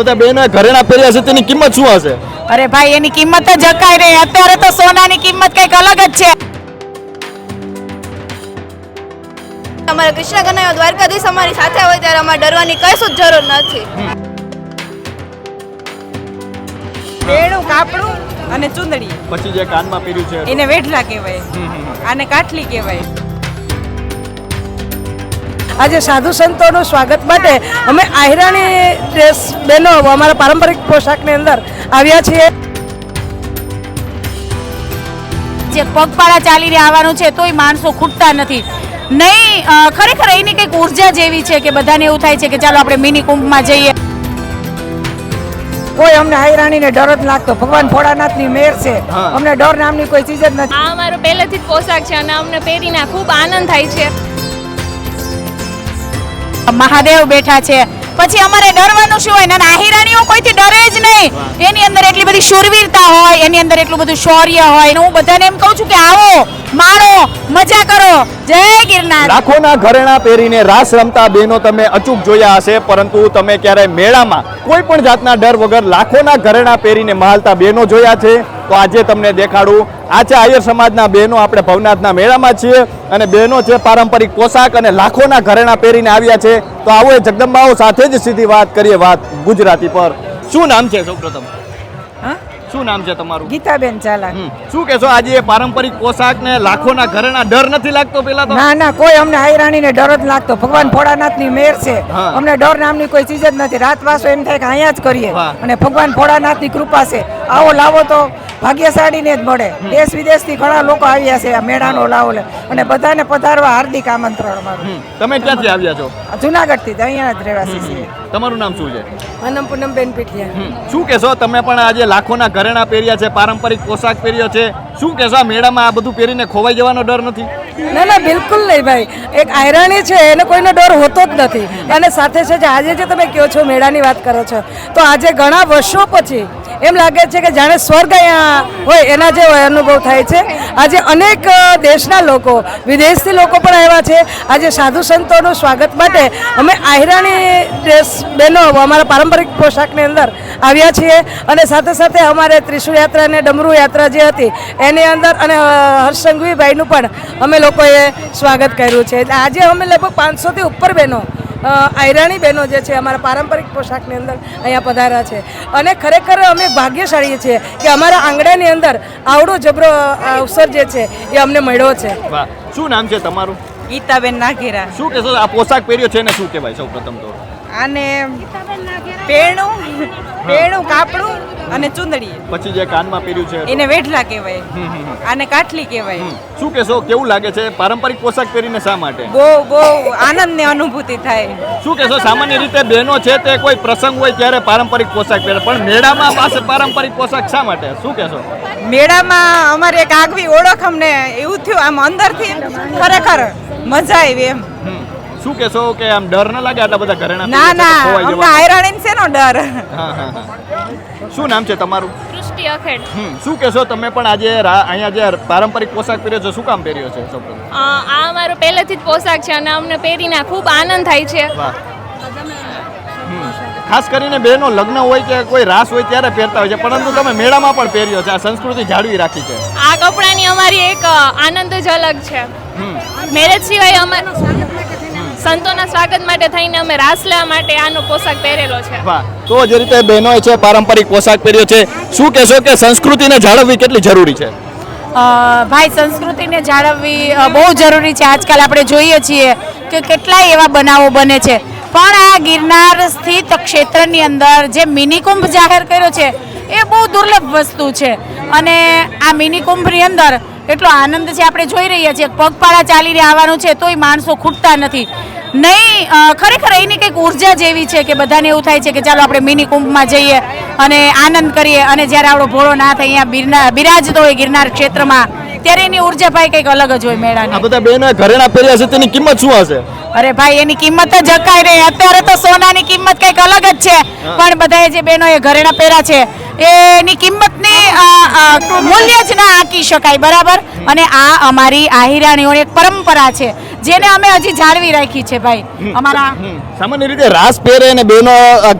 બધા બેના ઘરેણા પહેર્યા છે તેની કિંમત શું હશે? અરે ભાઈ એની કિંમત જ જકાય નહીં. અત્યારે તો સોનાની કિંમત કંઈક અલગ જ છે. અમારા કૃષ્ણ કનૈયા દ્વારકાધીશ અમારી સાથે હોય ત્યારે અમારે ડરવાની કશું જ જરૂર નથી. બેડું કાપડું અને ચુંદડી. પછી જે કાનમાં પહેર્યું છે. એને વેઠલા કહેવાય. આને કાઠલી કહેવાય. આજે સાધુ સંતોનું સ્વાગત માટે અમે આહિરાણી ડ્રેસ બહેનો અમારા પારંપરિક પોશાકની અંદર આવ્યા છીએ. જે પગપાળા ચાલીને આવવાનું છે તોય માણસો ખૂટતા નથી. નહીં ખરેખર એની કંઈક ઊર્જા જેવી છે કે બધાને એવું થાય છે કે ચાલો આપણે મિની કુંભમાં જઈએ. કોઈ અમને આહિરાણીને ડર જ લાગતો. ભગવાન ભોળાનાથની મેર છે. અમને ડર નામની કોઈ ચીજ જ નથી. આ અમારો પહેલેથી જ પોશાક છે અને અમને પહેરીને ખૂબ આનંદ થાય છે. મહાદેવ બેઠા છે. પછી અમારે ડરવાનું શું હોય? ના આહિરાણીઓ કોઈથી ડરે જ નહીં. એની અંદર એટલી બધી શૂરવીરતા હોય એની અંદર એટલું બધું શૌર્ય હોય. હું બધાને એમ કહું છું કે આવો માણો મજા કરો. જય ગિરનાર. લાખોના ઘરેણા પહેરીને રાસ રમતા બહેનો તમે અચૂક જોયા હશે પરંતુ તમે ક્યારે મેળામાં કોઈ પણ જાતના ડર વગર લાખોના ઘરેણા પહેરીને મહાલતા બહેનો જોયા છે? તો આજે તમને દેખાડું આ છે આયર સમાજના બહેનો આપણે ભવનાથના મેળામાં છીએ અને બહેનો છે પારંપરિક પોશાક અને લાખોના ઘરેણા પહેરીને આવ્યા છે તો આવો એ જગદંબાઓ સાથે જ સીધી વાત કરીએ વાત ગુજરાતી પર. શું નામ છે સૌપ્રથમ? હા? શું નામ છે તમારું? ગીતાબેન ચાલા. શું કહેશો આજે એ પારંપરિક પોશાક ને લાખોના ઘરેણા ડર નથી લાગતો પેલા તો? ના ના કોઈ અમને આહિરાણીને ડર જ લાગતો. ભગવાન ભોળાનાથની મેર છે. અમને ડર નામની કોઈ ચીજ જ નથી. રાત વાસો એમ થાય કે અહીંયા જ કરીએ. અને ભગવાન ભોળાનાથની કૃપા છે. આવો લાવો તો. ભાગ્યશાળીને જ મળે. દેશ વિદેશથી ઘણા લોકો આવ્યા છે આ મેળાનો લાવો લે. અને બધાને પધારવા હાર્દિક આમંત્રણ અમારું હમ. તમે ક્યાંથી આવ્યા છો? જુનાગઢથી જ અહીંયા જ રહેવાસી છીએ. તમારું નામ શું છે? માનમ પૂનમબેન પીઠિયા. શું કહેશો? તમે પણ આજે લાખોના ઘરેણા પહેર્યા છે પારંપરિક પોશાક પહેર્યો છે. શું કહેશો આ મેળામાં આ બધું પહેરીને ખોવાઈ જવાનો ડર નથી? ના ના બિલકુલ નહીં ભાઈ. એક આયરાણી છે એને કોઈનો ડર હોતો જ નથી. અને સાથે છે જે આજે જે તમે કહો છો મેળાની વાત કરો છો તો આજે ઘણા વર્ષો પછી એમ લાગે છે કે જાણે સ્વર્ગ અહીંયા હોય, એના જેવો અનુભવ થાય છે. આજે અનેક દેશના લોકો, વિદેશથી લોકો પણ આવ્યા છે. આજે સાધુ સંતોનું સ્વાગત માટે અમે આહિરાણી ડ્રેસ બહેનો અમારા પારંપરિક પોશાકની અંદર આવ્યા છીએ અને સાથે સાથે અમારે ત્રિશુળ યાત્રા અને ડમરુ યાત્રા જે હતી, એની અંદર અને હર્ષસંઘવીભાઈનું પણ અમે લોકોએ સ્વાગત કર્યું છે. આજે અમે લગભગ પાંચસોથી ઉપર બહેનો આયરાણી બહેનો જે છે અમારા પારંપરિક પોશાકની અંદર અહીંયા પધાર્યા છે. અને ખરેખર અમે ભાગ્યશાળી છીએ કે અમારા આંગણાની અંદર આવડો જબરો અવસર જે છે એ અમને મળ્યો છે. વાહ. શું નામ છે તમારું? ગીતાબેન નાઘેરા શું કહેશો? આ પોશાક પહેર્યો છે ને શું કહેવાય સૌ પ્રથમ તો? આને પેણું પેણું કાપડું અને ચુંદડી પછી જે કાનમાં પહેર્યું છે એને વેઠલા કહેવાય. આને કાઠલી કહેવાય. શું કહેશો? કેવું લાગે છે? પારંપરિક પોશાક પહેરીને શા માટે? બહુ બહુ આનંદની અનુભૂતિ થાય. શું કહેશો? સામાન્ય રીતે બહેનો છે તે કોઈ પ્રસંગ હોય ત્યારે પારંપરિક પોશાક પહેરે પણ મેળામાં પાસે પારંપરિક પોશાક શા માટે? શું કહેશો? મેળામાં અમારે એક આગવી ઓળખ અમને એવું થયું આમ અંદરથી ખરેખર મજા આવી એમ. શું કહેશો કે આમ ડર ન લાગે આટલા બધા ઘરેણા ના ના અમને? આયરાણી છે નો ડર. હા હા હા. શું નામ છે તમારું? સૃષ્ટિ અખેડ. શું કહેશો તમે પણ આજે અહીંયા જે પારંપરિક પોશાક પહેર્યો છે શું કામ પહેર્યો છે આ અમારો પહેલેથી જ પોશાક છે અને અમને પહેરીને ખૂબ આનંદ થાય છે. ખાસ કરીને બહેનો લગ્ન હોય કે કોઈ રાસ હોય ત્યારે પહેરતા હોય છે પરંતુ તમે મેળામાં પણ પહેર્યો છે આ સંસ્કૃતિ જાળવી રાખી છે. આ કપડાની અમારી એક આનંદ જ અલગ છે. હમ. મેરેજ સિવાય અમે સંતોના સ્વાગત માટે થઈને અમે રાસ લેવા માટે આનો પોશાક પહેરેલો છે. વાહ. તો જે રીતે બહેનોએ છે પારંપરિક પોશાક પહેર્યો છે. શું કહેશો કે સંસ્કૃતિને જાળવવી કેટલી જરૂરી છે? ભાઈ સંસ્કૃતિને જાળવવી બહુ જરૂરી છે. આજકાલ આપણે જોઈએ છીએ કે કેટલાય એવા બનાવો બને છે. પણ આ ગિરનાર સ્થિત ક્ષેત્રની અંદર જે મિની કુંભ જાહેર કર્યો છે એ બહુ દુર્લભ વસ્તુ છે. અને આ મિની કુંભની અંદર એટલો આનંદ છે. આપણે જોઈ રહ્યા છીએ પગપાળા ચાલીને આવવાનું છે તોય માણસો ખૂટતા નથી. નહીં ખરેખર એની કંઈક ઊર્જા જેવી છે કે બધાને એવું થાય છે કે ચાલો આપણે મિની કુંભમાં જઈએ અને આનંદ કરીએ અને જ્યારે આપણો ભોળો થાય અહીંયા બિરના બિરાજતો હોય ગિરનાર ક્ષેત્રમાં ત્યારે એની ઊર્જા ભાઈ કંઈક અલગ જ હોય આ મેળાની બધા બહેનોએ ઘરેણા પહેર્યા છે તેની કિંમત શું હશે? અરે ભાઈ એની કિંમત જ જકાય નહીં અત્યારે તો સોનાની કિંમત કંઈક અલગ જ છે. પણ બધાએ જે બહેનોએ ઘરેણા પહેર્યા છે એની કિંમતની મૂલ્ય જ ના આંકી શકાય બરાબર? અને આ અમારી આહિરાણીઓની એક પરંપરા છે જેને અમે હજી જાળવી રાખી છે ભાઈ. અમારા સામાન્ય રીતે રાસ પહેરે અને બેનો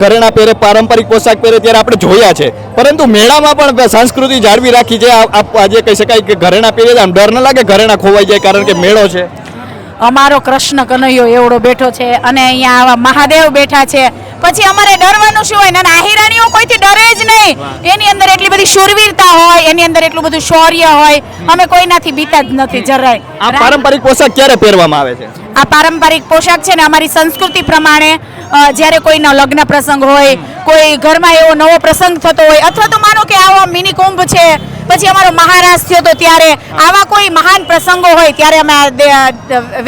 ઘરેણા પહેરે પારંપરિક પોશાક પહેરે ત્યારે આપણે જોયા છે. પરંતુ મેળામાં પણ સંસ્કૃતિ જાળવી રાખી છે. આજે કહી શકાય કે ઘરેણા પહેરે આમ ડર ન લાગે ઘરેણા ખોવાઈ જાય કારણ કે મેળો છે. અમારો કૃષ્ણ કનૈયો એવડો બેઠો છે અને અહીંયા આવા મહાદેવ બેઠા છે. પછી અમારે ડરવાનું શું હોય? નાના આહિરાણીઓ કોઈથી ડરે જ નહીં. એની અંદર એટલી બધી શૂરવીરતા હોય એની અંદર એટલું બધું શૌર્ય હોય. અમે કોઈનાથી બીતા જ નથી જરાય. આ પારંપરિક પોશાક ક્યારે પહેરવામાં આવે છે? આ પારંપરિક પોશાક છે ને અમારી સંસ્કૃતિ પ્રમાણે જ્યારે કોઈનો લગ્ન પ્રસંગ હોય કોઈ ઘરમાં એવો નવો પ્રસંગ થતો હોય અથવા તો માનો કે આવો મિની કુંભ છે પછી અમારો મહારાજ થયો તો ત્યારે આવા કોઈ મહાન પ્રસંગો હોય ત્યારે અમે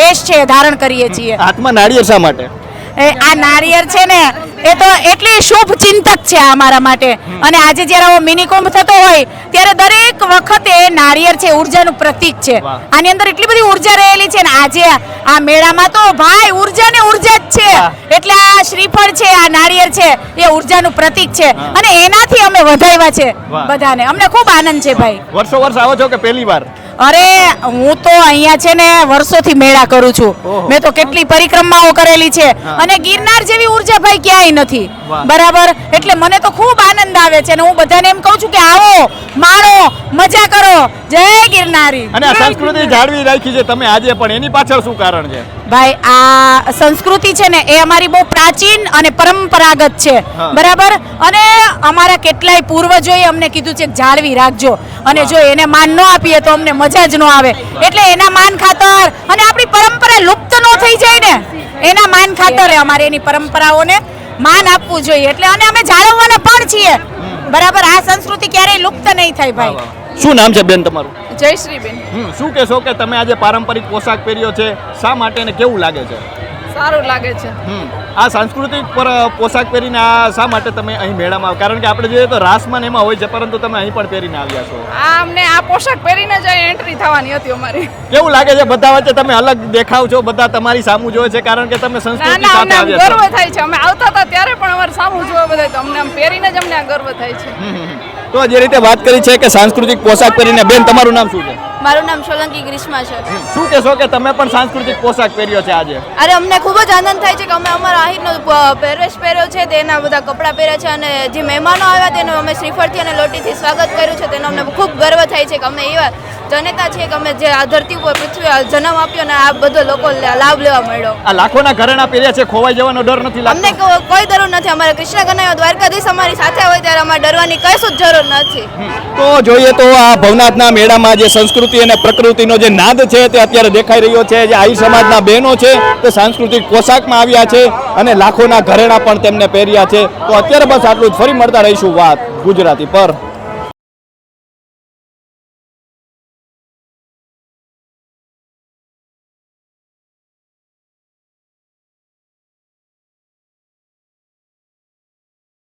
વેશ છે ધારણ કરીએ છીએ. હાથમાં નાળિયેર શા માટે? એ આ નાળિયેર છે ને એ તો એટલી શુભ ચિંતક છે અમારા માટે. અને આજે જ્યારે આવો મિની કુંભ થતો હોય ત્યારે દરેક વખતે નાળિયેર છે ઉર્જાનું પ્રતીક છે. આની અંદર એટલી બધી ઊર્જા રહેલી છે ને આજે આ મેળામાં તો ભાઈ ઊર્જા ને ઊર્જા જ છે. એટલે આ શ્રીફળ છે આ નાળિયેર છે એ ઉર્જાનું પ્રતીક છે. અને એનાથી અમે વધાવ્યા છે. બધાને. અમને ખૂબ આનંદ છે ભાઈ. વર્ષો વર્ષ આવો છો કે પહેલી વાર? અરે હું તો અહીંયા છે ને વર્ષોથી મેળા કરું છું. મેં તો કેટલી પરિક્રમાઓ કરેલી છે. અને ગિરનાર જેવી ઊર્જા ભાઈ ક્યાંય નથી. બરાબર? એટલે મને તો ખૂબ આનંદ આવે છે અને હું બધાને એમ કહું છું કે આવો માણો મજા કરો. જય ગિરનારી. અને આ સંસ્કૃતિ જાળવી રાખી છે તમે આજે પણ. એની પાછળ શું કારણ છે? ભાઈ આ સંસ્કૃતિ છે ને એ અમારી બહુ પ્રાચીન અને પરંપરાગત છે. બરાબર? અને અમારા કેટલાય પૂર્વજોએ અમને કીધું છે કે જાળવી રાખજો. અને જો એને માન ન આપીએ તો અમને મજા જ ન આવે. એટલે એના માન ખાતર અને આપણી પરંપરા લુપ્ત ન થઈ જાય ને એના માન ખાતર અમારે એની પરંપરાઓને માન આપવું જોઈએ. એટલે અને અમે જાળવવાના પણ છીએ. બરાબર આ સંસ્કૃતિ ક્યારેય લુપ્ત નહીં થાય ભાઈ. શું નામ છે બેન તમારું? જયશ્રીબેન શું કહેશો કે તમે આજે પારંપરિક પોશાક પહેર્યો છે? શા માટે ને કેવું લાગે છે? સારું લાગે છે. આ સાંસ્કૃતિક પર પોશાક પહેરીને આ શા માટે તમે અહીં મેળામાં આવ- કારણ કે આપણે જોઈએ તો રાસમાં ને એમાં હોય છે પરંતુ તમે અહીં પણ પહેરીને આવ્યા છો. આ અમને આ પોશાક પહેરીને જ એન્ટ્રી થવાની હતી અમારી. કેવું લાગે છે? બધા વચ્ચે તમે અલગ દેખાવ છો બધા તમારી સામું જોવે છે કારણ કે તમે સંસ્કૃતિ સાથે આવ્યા છો. ગર્વ થાય છે. અમે આવતા હતા ત્યારે પણ અમારે સામું જોવા બધા તો અમને આમ પહેરીને જ અમને આ ગર્વ થાય છે. તો જે રીતે વાત કરી છે કે સાંસ્કૃતિક પોશાક પહેરીને બેન તમારું નામ શું છે? મારું નામ સોલંકી ગ્રીષ્મા છે. શું કહેશો કે તમે પણ સાંસ્કૃતિક પોશાક પહેર્યો છે આજે? અરે અમને ખૂબ જ આનંદ થાય છે કે અમે અમારા અહીંનો પહેરવેશ પહેર્યો છે તેના બધા કપડાં પહેર્યા છે અને જે મહેમાનો આવ્યા તેનું અમે શ્રીફળથી અને લોટીથી સ્વાગત કર્યું છે તેનો અમને ખૂબ ગર્વ થાય છે કે અમે એવા જનેતા છે કે અમે જે આ ધરતી ઉપર પૃથ્વી જન્મ આપ્યો ને આ બધો લોકો લાભ લેવા મળ્યો આ લાખોના ઘરેણા પહેર્યા છે ખોવાઈ જવાનો ડર નથી અમને કોઈ જરૂર નથી. અમારે કૃષ્ણ કનૈયા દ્વારકાધીશ અમારી સાથે હોય ત્યારે અમારે ડરવાની કશું જ જરૂર નથી. તો જોઈએ તો આ ભવનાથના મેળામાં જે સંસ્કૃતિ અને પ્રકૃતિનો જે નાદ છે તે અત્યારે દેખાઈ રહ્યો છે. જે આયુ સમાજના બહેનો છે તે સાંસ્કૃતિક પોશાકમાં આવ્યા છે અને લાખોના ઘરેણા પણ તેમને પહેર્યા છે. તો અત્યારે બસ આટલું જ. ફરી મળતા રહીશું વાત ગુજરાતી પર.